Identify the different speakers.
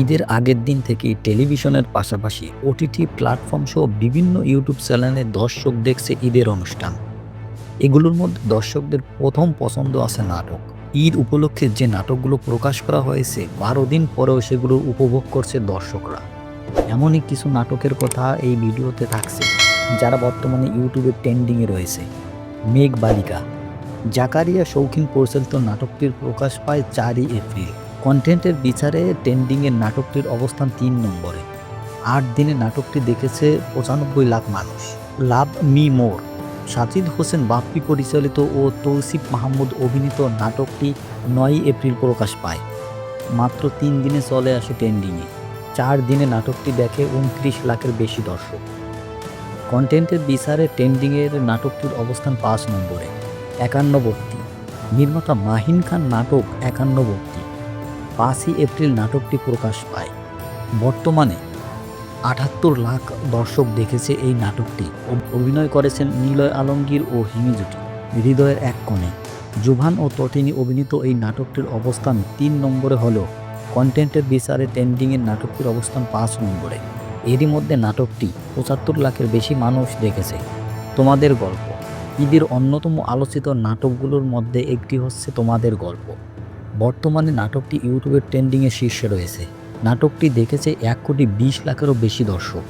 Speaker 1: ঈদের আগের দিন থেকেই টেলিভিশনের পাশাপাশি ওটিটি প্ল্যাটফর্ম সহ বিভিন্ন ইউটিউব চ্যানেলে দর্শক দেখছে ঈদের অনুষ্ঠান। এগুলোর মধ্যে দর্শকদের প্রথম পছন্দ আছে নাটক। ঈদ উপলক্ষে যে নাটকগুলো প্রকাশ করা হয়েছে, বারো দিন পরেও সেগুলো উপভোগ করছে দর্শকরা। এমনই কিছু নাটকের কথা এই ভিডিওতে থাকছে, যারা বর্তমানে ইউটিউবে ট্রেন্ডিংয়ে রয়েছে। মেঘ বালিকা জাকারিয়া শৌখিন পরিচালিত নাটকটির প্রকাশ পায় চারই এপ্রিল। কন্টেন্টের বিচারে ট্রেন্ডিংয়ের নাটকটির অবস্থান তিন নম্বরে। আট দিনে নাটকটি দেখেছে পঁচানব্বই লাখ মানুষ। Love me more. Sajid Hossain Bappi পরিচালিত ও তৌসিফ মাহমুদ অভিনীত নাটকটি নয়ই এপ্রিল প্রকাশ পায়। মাত্র তিন দিনে চলে আসে ট্রেন্ডিংয়ে। চার দিনে নাটকটি দেখে উনত্রিশ লাখের বেশি দর্শক। কন্টেন্টের বিচারে ট্রেন্ডিংয়ের নাটকটির অবস্থান পাঁচ নম্বরে। একান্নবর্তী নির্মাতা মাহিন খান নাটক একান্নবর্তী পাঁচই এপ্রিল নাটকটি প্রকাশ পায়। বর্তমানে আটাত্তর লাখ দর্শক দেখেছে এই নাটকটি। অভিনয় করেছেন নিলয় আলমগীর ও হিমি জুটি। হৃদয়ের এক কোণে। জুভান ও তটিনী অভিনীত এই নাটকটির অবস্থান তিন নম্বরে হলেও কন্টেন্টের বিচারে ট্রেন্ডিংয়ের নাটকটির অবস্থান পাঁচ নম্বরে। এরই মধ্যে নাটকটি পঁচাত্তর লাখের বেশি মানুষ দেখেছে। তোমাদের গল্প। ঈদের অন্যতম আলোচিত নাটকগুলোর মধ্যে একটি হচ্ছে তোমাদের গল্প। বর্তমানে নাটকটি ইউটিউবের ট্রেন্ডিংয়ের শীর্ষে রয়েছে। নাটকটি দেখেছে এক কোটি বিশ লাখেরও বেশি দর্শক।